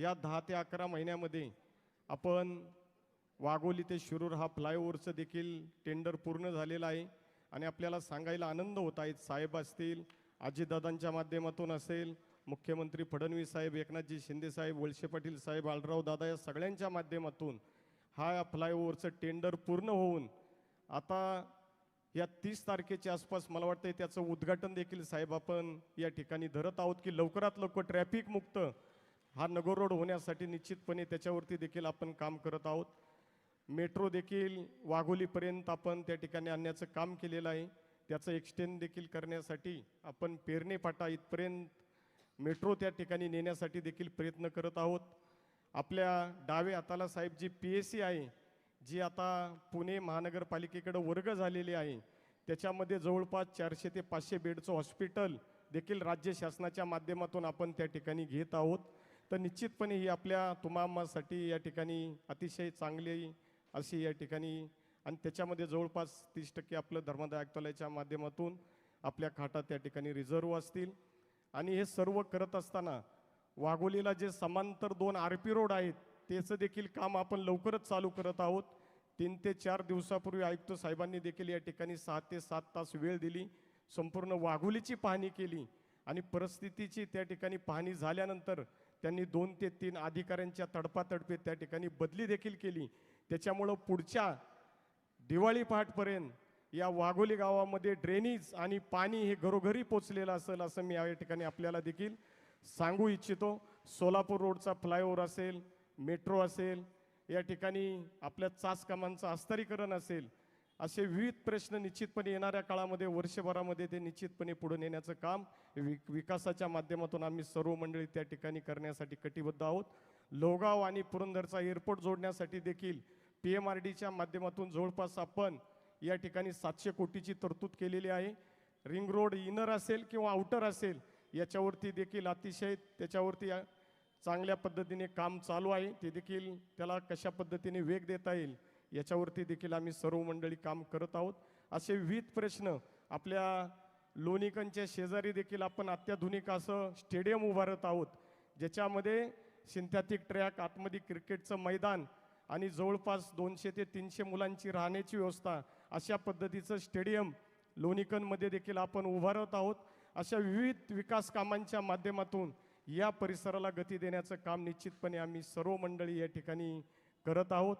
या दहा ते अकरा महिन्यामध्ये आपण वाघोली ते शिरूर हा फ्लायओव्हरचं देखील टेंडर पूर्ण झालेलं आहे. आणि आपल्याला सांगायला आनंद होत आहेत साहेब असतील अजितदादांच्या माध्यमातून असेल मुख्यमंत्री फडणवीस साहेब एकनाथजी शिंदेसाहेब वळसे पाटील साहेब आलराव दादा या सगळ्यांच्या माध्यमातून हा फ्लायओव्हरचं टेंडर पूर्ण होऊन आता या तीस तारखेच्या आसपास मला वाटतं त्याचं उद्घाटन देखील साहेब आपण या ठिकाणी धरत आहोत की लवकरात लवकर ट्रॅफिक मुक्त हा नगर रोड होण्यासाठी निश्चितपणे त्याच्यावरती देखील आपण काम करत आहोत. मेट्रो देखील वाघोलीपर्यंत आपण त्या ठिकाणी आणण्याचं काम केलेलं आहे. त्याचं एक्सटेंड देखील करण्यासाठी आपण पेरणे फाटा इथपर्यंत मेट्रो त्या ठिकाणी नेण्यासाठी देखील प्रयत्न करत आहोत. आपल्या डावे हाताला साहेब जी पी एस सी आहे जी आता पुणे महानगरपालिकेकडे वर्ग झालेली आहे त्याच्यामध्ये जवळपास चारशे ते पाचशे बेडचं हॉस्पिटल देखील राज्य शासनाच्या माध्यमातून आपण त्या ठिकाणी घेत आहोत. तर निश्चितपणे ही आपल्या तुमामासाठी या ठिकाणी अतिशय चांगली अशी या ठिकाणी आणि त्याच्यामध्ये जवळपास तीस टक्के आपलं धर्मादाय आयुक्तालयाच्या माध्यमातून आपल्या खाटा त्या ठिकाणी रिझर्व असतील. आणि हे सर्व करत असताना वाघोलीला जे समांतर दोन आर पी रोड आहेत त्याचं देखील काम आपण लवकरच चालू करत आहोत. तीन ते चार दिवसापूर्वी आयुक्त साहेबांनी देखील या ठिकाणी सहा ते सात तास वेळ दिली संपूर्ण वाघोलीची पाहणी केली आणि परिस्थितीची त्या ठिकाणी पाहणी झाल्यानंतर त्यांनी दोन ते तीन अधिकाऱ्यांच्या तडपातडपीत त्या ठिकाणी बदली देखील केली. त्याच्यामुळं पुढच्या दिवाळी पहाटपर्यंत या वाघोली गावामध्ये ड्रेनेज आणि पाणी हे घरोघरी पोचलेलं असेल असं मी या ठिकाणी आपल्याला देखील सांगू इच्छितो. सोलापूर रोडचा फ्लायओव्हर असेल मेट्रो असेल या ठिकाणी आपल्या चास कामांचं अस्तरीकरण असेल असे विविध प्रश्न निश्चितपणे येणाऱ्या काळामध्ये वर्षभरामध्ये ते निश्चितपणे पुढे नेण्याचं काम वि विकासाच्या माध्यमातून आम्ही सर्व मंडळी त्या ठिकाणी करण्यासाठी कटिबद्ध आहोत. लोगाव आणि पुरंदरचा एअरपोर्ट जोडण्यासाठी देखील पी एम आर डीच्या माध्यमातून जवळपास आपण या ठिकाणी सातशे कोटीची तरतूद केलेली आहे. रिंग रोड इनर असेल किंवा आउटर असेल याच्यावरती देखील अतिशय त्याच्यावरती चांगल्या पद्धतीने काम चालू आहे. ते देखील त्याला कशा पद्धतीने वेग देता येईल याच्यावरती देखील आम्ही सर्व मंडळी काम करत आहोत. असे विविध प्रश्न आपल्या लोणीकनच्या शेजारी देखील आपण अत्याधुनिक असं स्टेडियम उभारत आहोत. ज्याच्यामध्ये सिंथॅटिक ट्रॅक आतमध्ये क्रिकेटचं मैदान आणि जवळपास दोनशे ते तीनशे मुलांची राहण्याची व्यवस्था अशा पद्धतीचं स्टेडियम लोणीकनमध्ये देखील आपण उभारत आहोत. अशा विविध विकास कामांच्या माध्यमातून या परिसराला गती देण्याचं काम निश्चितपणे आम्ही सर्व मंडळी या ठिकाणी करत आहोत.